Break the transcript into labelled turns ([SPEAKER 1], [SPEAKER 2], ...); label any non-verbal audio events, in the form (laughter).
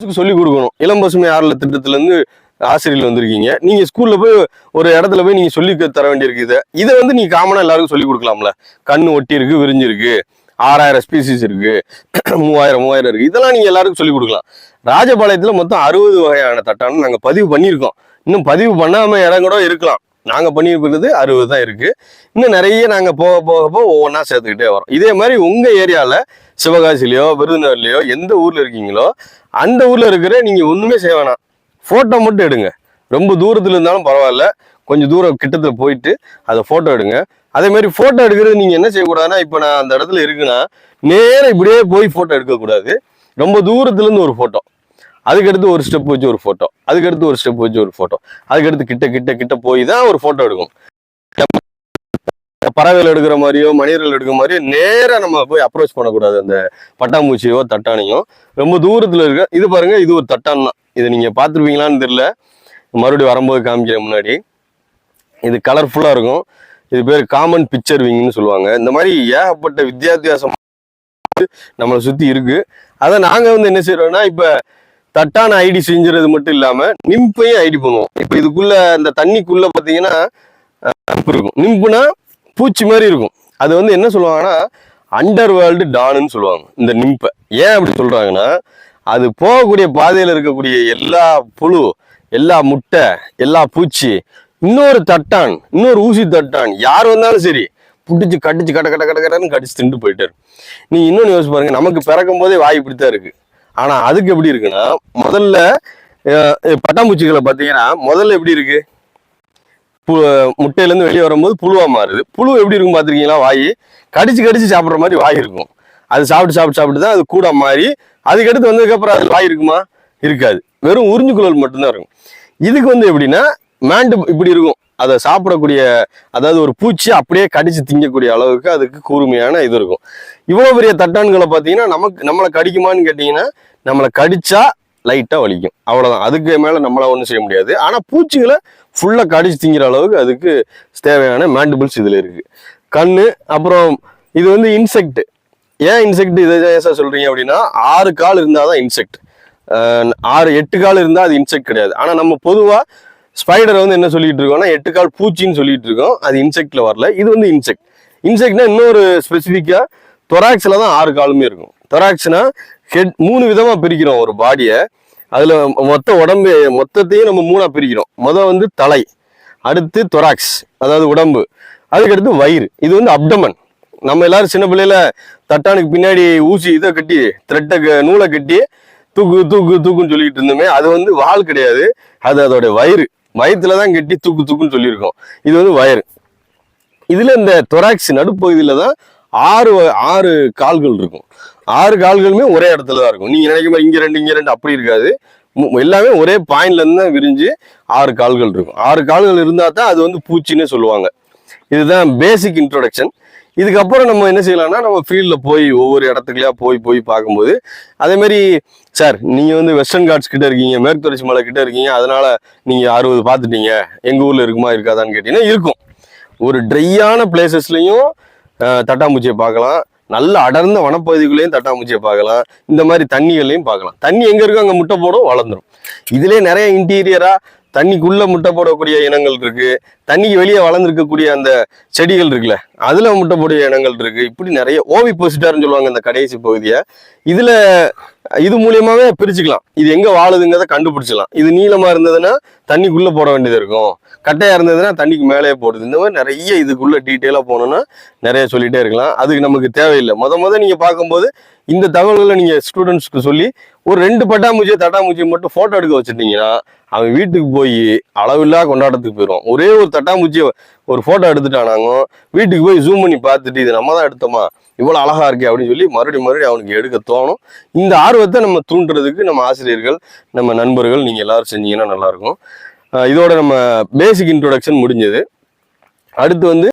[SPEAKER 1] சொல்லி கொடுக்கணும். இளம் பசுமை ஆறுல திட்டத்திலேருந்து ஆசிரியர் வந்திருக்கீங்க. நீங்க ஸ்கூல்ல போய் ஒரு இடத்துல போய் நீங்க சொல்லி தர வேண்டியிருக்கு இதை. இதை வந்து நீங்கள் காமனா எல்லாருக்கும் சொல்லி கொடுக்கலாம்ல. கண்ணு ஒட்டி இருக்கு விரிஞ்சிருக்கு ஆறாயிரம் ஸ்பீசிஸ் இருக்கு. (clears throat) மூவாயிரம் மூவாயிரம் இருக்கு. இதெல்லாம் நீங்க எல்லாருக்கும் சொல்லி கொடுக்கலாம். ராஜபாளையத்துல மொத்தம் அறுபது வகையான தட்டான்னு நாங்க பதிவு பண்ணியிருக்கோம். இன்னும் பதிவு பண்ணாம இடம் கூட இருக்கலாம். நாங்க பண்ணியிருக்கிறது அறுபது தான் இருக்கு. இன்னும் நிறைய நாங்க போக போக போக ஒவ்வொன்றா சேர்த்துக்கிட்டே வரோம். இதே மாதிரி உங்க ஏரியால சிவகாசிலையோ விருதுநகர்லையோ எந்த ஊரில் இருக்கீங்களோ அந்த ஊரில் இருக்கிற நீங்கள் ஒன்றுமே செய்ய வேணாம். ஃபோட்டோ மட்டும் எடுங்க. ரொம்ப தூரத்தில் இருந்தாலும் பரவாயில்ல. கொஞ்சம் தூரம் கிட்டத்தில் போயிட்டு அதை ஃபோட்டோ எடுங்க. அதே மாதிரி ஃபோட்டோ எடுக்கிறது நீங்கள் என்ன செய்யக்கூடாதுன்னா இப்போ நான் அந்த இடத்துல இருக்குன்னா நேராக இப்படியே போய் ஃபோட்டோ எடுக்கக்கூடாது. ரொம்ப தூரத்துலேருந்து ஒரு ஃபோட்டோ அதுக்கடுத்து ஒரு ஸ்டெப் வச்சு ஒரு ஃபோட்டோ அதுக்கடுத்து ஒரு ஸ்டெப் வச்சு ஒரு ஃபோட்டோ அதுக்கடுத்து கிட்ட கிட்ட கிட்ட போய் தான் ஒரு ஃபோட்டோ எடுக்கும் பறவைகள் எடுக்கிற மாதிரியோ மனிதர்கள் எடுக்கிற மாதிரியோ நேராக நம்ம போய் அப்ரோச் பண்ணக்கூடாது. அந்த பட்டாம்பூச்சியோ தட்டானையும் ரொம்ப தூரத்தில் இருக்க இது பாருங்க இது ஒரு தட்டான் தான். இதை நீங்கள் பார்த்துருப்பீங்களான்னு தெரியல. மறுபடியும் வரும்போது காமிக்கிற முன்னாடி. இது கலர்ஃபுல்லாக இருக்கும். இது பேர் காமன் பிக்சர் விங்னு சொல்லுவாங்க. இந்த மாதிரி ஏகப்பட்ட வித்தியாசம் நம்மளை சுற்றி இருக்கு. அதை நாங்கள் வந்து என்ன செய்யறோம்னா இப்போ தட்டான ஐடி செஞ்சுறது மட்டும் இல்லாமல் நிம்பையும் ஐடி பண்ணுவோம். இப்போ இதுக்குள்ள இந்த தண்ணிக்குள்ள பார்த்தீங்கன்னா இருக்கும் நிம்புனா பூச்சி மாதிரி இருக்கும். அது வந்து என்ன சொல்லுவாங்கன்னா அண்டர் வேர்ல்டு டானுன்னு சொல்லுவாங்க. இந்த நிம்பை ஏன் அப்படி சொல்கிறாங்கன்னா அது போகக்கூடிய பாதையில் இருக்கக்கூடிய எல்லா புழு எல்லா முட்டை எல்லா பூச்சி இன்னொரு தட்டான் இன்னொரு ஊசி தட்டான் யார் வந்தாலும் சரி புடிச்சு கடிச்சு கட கட கட கடன்னு கடிச்சு திண்டு போயிட்டாரு நீ இன்னொன்னு யோசிச்சு பாருங்க நமக்கு பிறக்கும் போதே வாய் இப்படித்தான் இருக்கு. ஆனால் அதுக்கு எப்படி இருக்குன்னா முதல்ல பட்டாம்பூச்சிகளை பார்த்தீங்கன்னா முதல்ல எப்படி இருக்கு? பு- வெளியே வரும்போது புழுவாக மாறுது. புழு எப்படி இருக்கும் பார்த்துருக்கீங்களா வாய்? கடிச்சு கடிச்சு சாப்பிட்ற மாதிரி வாய் இருக்கும். அது சாப்பிட்டு சாப்பிட்டு சாப்பிட்டு தான் அது கூட மாறி அதுக்கடுத்து வந்ததுக்கப்புறம் அது வாய் இருக்குமா? இருக்காது. வெறும் உறிஞ்சுக்குழல் மட்டும்தான் இருக்கும். இதுக்கு வந்து எப்படின்னா மேண்டு இப்படி இருக்கும். அதை சாப்பிடக்கூடிய அதாவது ஒரு பூச்சி அப்படியே கடிச்சு திங்கக்கூடிய அளவுக்கு அதுக்கு கூர்மையான இது இருக்கும். இவ்வளோ பெரிய தட்டான்களை பார்த்தீங்கன்னா நமக்கு நம்மளை கடிக்குமான்னு கேட்டிங்கன்னா நம்மளை கடிச்சா லைட்டாக வலிக்கும். அவ்வளோதான் அதுக்கு மேலே நம்மளால் ஒன்றும் செய்ய முடியாது. ஆனால் பூச்சிகளை ஃபுல்லாக கடிச்சு திங்கிற அளவுக்கு அதுக்கு தேவையான மேண்டிபிள்ஸ் இதில் இருக்குது கண் அப்புறம் இது வந்து இன்செக்ட் ஏன் இன்செக்ட் இதை ஏன் சார் சொல்கிறீங்க அப்படின்னா ஆறு கால் இருந்தால் தான் இன்செக்ட் ஆறு எட்டு கால் இருந்தால் அது இன்செக்ட் கிடையாது. ஆனால் நம்ம பொதுவாக ஸ்பைடரை வந்து என்ன சொல்லிட்டு இருக்கோம்னா எட்டு கால் பூச்சின்னு சொல்லிட்டு இருக்கோம். அது இன்செக்ட்ல வரல. இது வந்து இன்செக்ட் இன்செக்ட்னா இன்னொரு ஸ்பெசிஃபிக்காக தொராக்ஸில் தான் ஆறு காலுமே இருக்கும். தொராக்ஸ்னா ஹெட் மூணு விதமா பிரிக்கிறோம் ஒரு பாடியை. அதுல மொத்த உடம்பு மொத்தத்தையும் நம்ம மூணா பிரிக்கிறோம். மொதல் வந்து தலை அடுத்து தொராக்ஸ் அதாவது உடம்பு. அதுக்கடுத்து வயிறு. இது வந்து அப்டமன் நம்ம எல்லாரும் சின்ன பிள்ளையில தட்டானுக்கு பின்னாடி ஊசி இதை கட்டி த்ரெட்டை நூலை கட்டி தூக்கு தூக்கு தூக்குன்னு சொல்லிட்டு இருந்தோமே அது வந்து வால் கிடையாது. அது அதோட வயிறு. வயிற்றுல தான் கட்டி தூக்கு தூக்குன்னு சொல்லியிருக்கோம். இது வந்து வயிறு. இதுல இந்த தொராக்ஸ் நடுப்பகுதியில தான் ஆறு ஆறு கால்கள் இருக்கும். ஆறு கால்களுமே ஒரே இடத்துல தான் இருக்கும். நீங்க நினைக்கும் போது இங்க ரெண்டு இங்க ரெண்டு அப்படி இருக்காது. எல்லாமே ஒரே பாயிண்ட்ல இருந்து தான் விரிஞ்சு ஆறு கால்கள் இருக்கும். ஆறு கால்கள் இருந்தா தான் அது வந்து பூச்சின்னு சொல்லுவாங்க. இதுதான் பேசிக் இன்ட்ரொடக்ஷன் இதுக்கப்புறம் நம்ம என்ன செய்யலாம்னா நம்ம ஃபீல்டில் போய் ஒவ்வொரு இடத்துக்குலையா போய் போய் பார்க்கும்போது அதேமாரி சார் நீங்கள் வந்து வெஸ்டர்ன் காட்ஸ் கிட்ட இருக்கீங்க மேற்கு தொடர்ச்சி மலை கிட்டே இருக்கீங்க அதனால் நீங்கள் அறுபது பார்த்துட்டீங்க. எங்கள் ஊரில் இருக்குமா இருக்காதான்னு கேட்டிங்கன்னா இருக்கும். ஒரு ட்ரையான பிளேசஸ்லையும் தட்டாம்பூச்சியை பார்க்கலாம். நல்ல அடர்ந்த வனப்பகுதிகளையும் தட்டாமூச்சியை பார்க்கலாம். இந்த மாதிரி தண்ணிகளையும் பார்க்கலாம். தண்ணி எங்க இருக்கோ அங்க முட்டை போடும் வளர்ந்துரும். இதுலயே நிறைய இன்டீரியரா தண்ணிக்குள்ளே முட்டை போடக்கூடிய இனங்கள் இருக்குது தண்ணிக்கு வெளியே வளர்ந்துருக்கக்கூடிய அந்த செடிகள் இருக்குல்ல அதில் முட்டை போடைய இனங்கள் இருக்குது இப்படி நிறைய ஓவி சொல்லுவாங்க இந்த கடைசி பகுதியை. இதில் இது மூலியமாகவே பிரிச்சுக்கலாம். இது எங்கே வாழுதுங்கிறத கண்டுபிடிச்சிக்கலாம். இது நீளமாக இருந்ததுன்னா தண்ணிக்குள்ளே போட வேண்டியது இருக்கும். கட்டையாக இருந்ததுன்னா தண்ணிக்கு மேலேயே போடுது. இந்த மாதிரி நிறைய இதுக்குள்ளே டீட்டெயிலாக போனோம்னா நிறைய சொல்லிகிட்டே இருக்கலாம். அதுக்கு நமக்கு தேவையில்லை. முத முத நீங்கள் பார்க்கும்போது இந்த தகவல்களை நீங்கள் ஸ்டூடெண்ட்ஸ்க்கு சொல்லி ஒரு ரெண்டு பட்டாம்பூச்சியை தட்டாம்பூச்சியை மட்டும் ஃபோட்டோ எடுக்க வச்சுட்டீங்கன்னா அவன் வீட்டுக்கு போய் அளவில்லா கொண்டாட்டத்துக்கு போயிடுவான் ஒரே ஒரு தட்டாம்பூச்சியை ஒரு ஃபோட்டோ எடுத்துட்டானாங்க வீட்டுக்கு போய் ஜூம் பண்ணி பார்த்துட்டு இது நம்ம தான் எடுத்தோமா? இவ்வளோ அழகாக இருக்கே அப்படின்னு சொல்லி மறுபடியும் மறுபடியும் அவனுக்கு எடுக்க தோணும். இந்த ஆர்வத்தை நம்ம தூண்டுறதுக்கு நம்ம ஆசிரியர்கள் நம்ம நண்பர்கள் நீங்கள் எல்லோரும் செஞ்சீங்கன்னா நல்லாயிருக்கும் இதோட நம்ம பேசிக் இன்ட்ரொடக்ஷன் முடிஞ்சது. அடுத்து வந்து